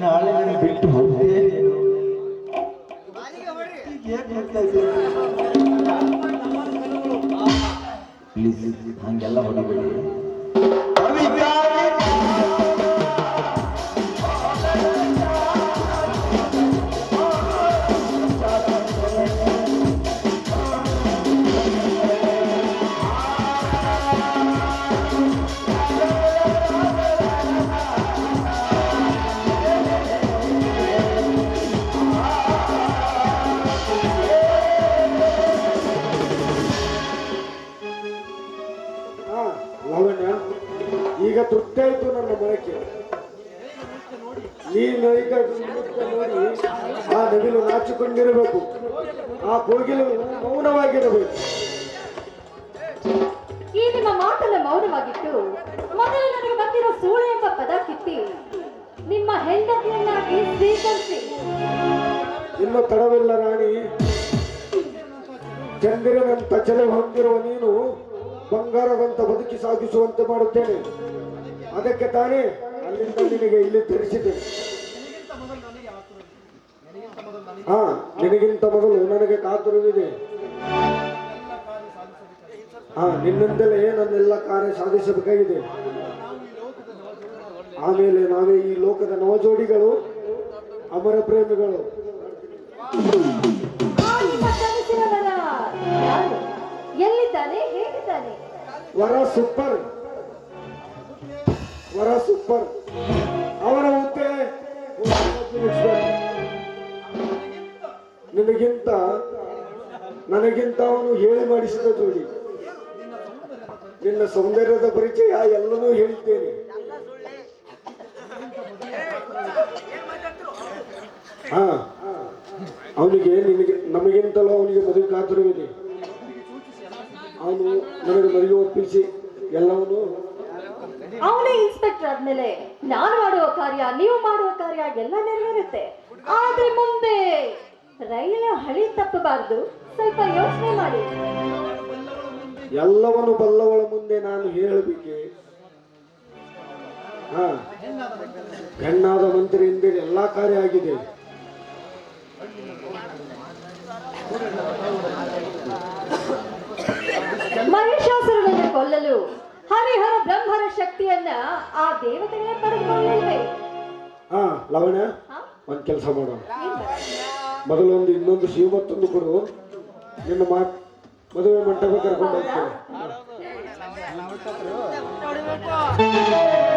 ನಾಳೆ ನಾನು ಬಿಟ್ಟು ಹೋಗ್ತೀಯ ನೀನು ಪ್ಲೀಸ್ ಹಂಗೆಲ್ಲ ಹೊಡಿಬೇಡಿ ಆಯ್ತು ಈ ನೋಡಿ ಆ ನವಿಲು ನಾಚಿಕೊಂಡಿರಬೇಕು. ಆ ಕೋಗಿಲು ಮೌನವಾಗಿರಬೇಕು. ಈ ನಿಮ್ಮ ಮಾತನ್ನ ಮೌನವಾಗಿಟ್ಟು ಮೊದಲು ನನಗೆ ಬಂದಿರೋ ಸೂಳೆ ಎಂಬ ಪದ ಕಿತ್ತಿ ನಿಮ್ಮ ಹೆಂಡತಿಯನ್ನಾಗಿ ಸ್ವೀಕರಿಸಿ. ಇನ್ನು ತಡವಿಲ್ಲ ರಾಣಿ. ಚಂದಿರನಂತ ಚಲ ಹೊಂದಿರುವ ನೀನು ಬಂಗಾರದಂತ ಬದುಕಿ ಸಾಗಿಸುವಂತೆ ಮಾಡುತ್ತೇನೆ. ಅದಕ್ಕೆ ತಾನೇ ಅಲ್ಲಿಂದ ನಿನಗೆ ಇಲ್ಲಿ ತಿಳಿಸಿದೆ. ಹಾ ನಿನಗಿಂತ ಮೊದಲು ನನಗೆ ಕಾತುರವಿದೆ ಹಾ ನಿನ್ನಿಂದಲೇ ನನ್ನೆಲ್ಲ ಕಾರ್ಯ ಸಾಧಿಸಬೇಕಾಗಿದೆ? ಆಮೇಲೆ ನಾವೇ ಈ ಲೋಕದ ನವಜೋಡಿಗಳು ಅಮರ ಪ್ರೇಮಿಗಳು. ವರ ಸೂಪರ್ ವರ ಸೂಪರ್. ಅವರ ಹುದ್ದೆ ನಿನಗಿಂತ, ನನಗಿಂತ ಅವನು ಹೇಳಿ ಮಾಡಿಸಿದ ಜೋಡಿ. ನಿನ್ನ ಸೌಂದರ್ಯದ ಪರಿಚಯ ಎಲ್ಲನೂ ಹೇಳ್ತೇನೆ ಹಾ, ಅವನಿಗೆ ನಿನಗೆ, ನಮಗಿಂತಲೂ ಅವನಿಗೆ ಮದುವೆ ಕಾತುರವಿದೆ ಅವನು ನನಗೆ ಮದುವೆ ಒಪ್ಪಿಸಿ ಎಲ್ಲವನ್ನೂ ಅವನೇ ಇನ್ಸ್ಪೆಕ್ಟರ್ ಆದ್ಮೇಲೆ ನಾನು ಮಾಡುವ ಕಾರ್ಯ ನೀವು ಮಾಡುವ ಕಾರ್ಯ ಎಲ್ಲ ನೆರವೇರುತ್ತೆ. ಆದ್ರೆ ಮುಂದೆ ರೈಲ ಹಳಿ ತಪ್ಪಬಾರದು. ಸ್ವಲ್ಪ ಯೋಚನೆ ಮಾಡಿ. ಎಲ್ಲವನ್ನು ಬಲ್ಲವಳ ಮುಂದೆ ನಾನು ಹೇಳಬೇಕೆ? ಹಾ. ಮಂತ್ರಿ ಮಂತ್ರಿಯಿಂದ ಎಲ್ಲಾ ಕಾರ್ಯ ಆಗಿದೆ. ಮಹಿಷಾಸುರನನ್ನು ಕೊಲ್ಲಲು. ಹರಿಹರ ಶಕ್ತಿಯನ್ನ ಆ ದೇವತೆಗಳೇ ಪಡೆದುಕೊಂಡಿದೆ ಹಾ? ಲವಣ? ಒಂದ್ ಕೆಲಸ ಮಾಡೋಣ. ಮೊದಲೊಂದು ಇನ್ನೊಂದು ಶಿವಮತ್ತೊಂದು ಕೊಡು. ನಿನ್ನ ಮಾ ಮದುವೆ ಮಂಟಪ ಕರ್ಕೊಂಡು ಹೋಗ್ತೇನೆ.